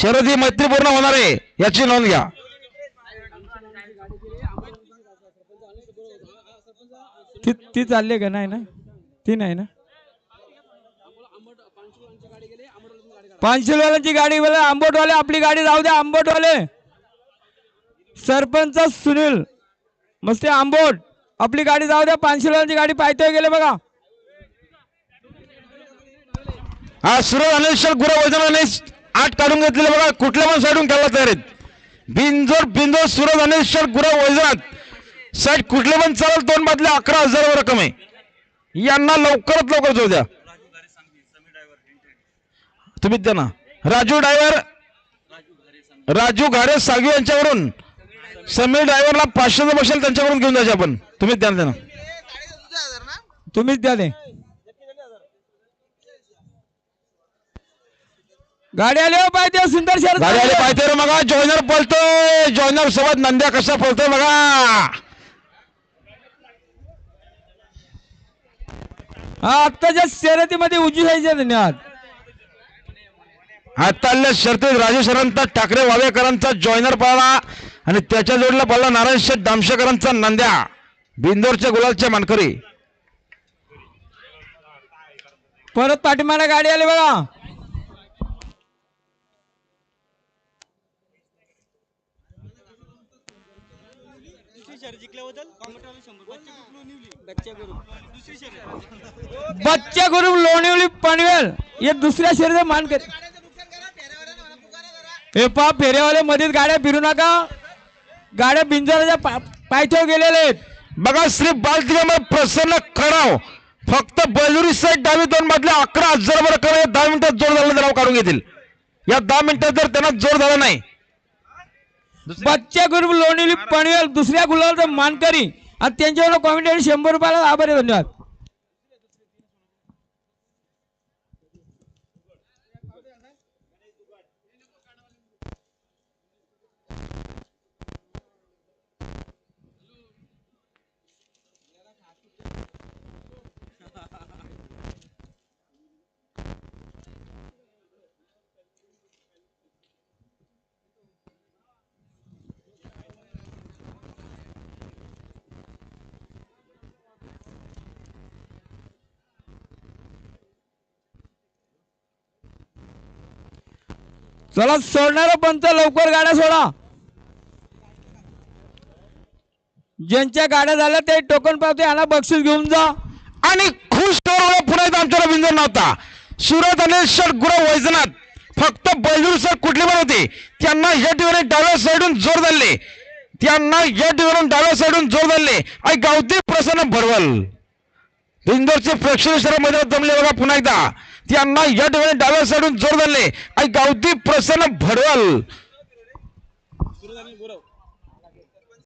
शर्यत ही मैत्रीपूर्ण होणार आहे याची नोंद घ्या. ती ती चालली का नाही ना? ती नाही ना? पानशिलवाल्यांची गाडी बोला आंबोटवाले आपली गाडी जाऊ द्या आंबोटवाले. सरपंच सुनील मस्ते आंबोट. आपली गाडी जाऊ द्या पानशिलवाल्यांची गाडी पायथ्यावर गेले बघा. हा सुरज अनिल गुरु वैजनाने आठ काढून घेतलेले बघा कुठल्या पण साईडून खेळला तयार आहेत. बिनजोर बिनजोर सुरज अनिल गुरु वैजनाथ. साईड कुठले पण चालेल दोन बादल्या अकरा हजार रक्कम आहे. यांना लवकरात लवकर जोड द्या. तुम्ही द्या ना. राजू ड्रायव्हर राजू घारे सागवी यांच्यावरून. समीर ड्रायव्हरला पाचशेचं बसेल त्यांच्याकडून घेऊन जायचे आपण. तुम्ही द्या ना त्यांना. तुम्हीच द्या गाडी आली हो पाहिजे सुंदर शहर गाडी आली पाहिजे रे बघा जॉईनर पळतोय जॉईनर सोबत नंद्या कसा पळतोय बघा. हा आत्ताच्या शर्यतीमध्ये उजी जायचे धन्यवाद हाताल्या शर्तीत राजेश अनंत ठाकरे वावेकरांचा जॉईनर पळाला. आणि त्याच्या जोडीला पळाला नारायण शेठ दामशेकरांचा नंद्या. बिंदोरच्या गुलालच्या मानकरी. परत पाठीमागे गाडी आली बघा. बच्चे गुरु लोणिवली. पनवेल. हे दुसऱ्या शरीर मान कर. हे पा फेऱ्यावाले मध्येच गाड्या फिरू नका. गाड्या बिंजराच्या पा- पायथ्यावर गेलेले आहेत. बघा श्री बालदिगंबर प्रसन्न खडाव फक्त बलुरी साईड डावी दोन मधल्या अकरा हजार बरं करा. दहा मिनिटात जोर झाला तर काढून घेतील. या दहा मिनिटात जर त्यांना जोर झाला नाही बच्चे गुरु लोणिवली पनवेल दुसऱ्या गुलाबाचा मानकरी आणि त्यांच्यावर कॉमेंट शंभर रुपयाला आभारी धन्यवाद. चला सोडणार पंच लवकर गाड्या सोडा. ज्यांच्या गाड्या झाल्या ते टोकन पावते यांना बक्षीस घेऊन जा. आणि खुश करून पुन्हा एकदा आमच्याला नव्हता. सुरत आणि शट गुरु वैजनाथ फक्त बैजूर सर कुठले पण होते त्यांना या ठिकाणी डाव्या साईडून जोर धरले. त्यांना या ठिकाणून डाव्या साईडून जोर धरले. आणि गावती प्रसन्न भरवल. इंदोरचे प्रेक्षक सर मैदानात जमले बघा पुन्हा एकदा. त्यांना या ठिकाणी डाव्या साईडून जोर धरले. आणि गावती प्रसन्न भरवल.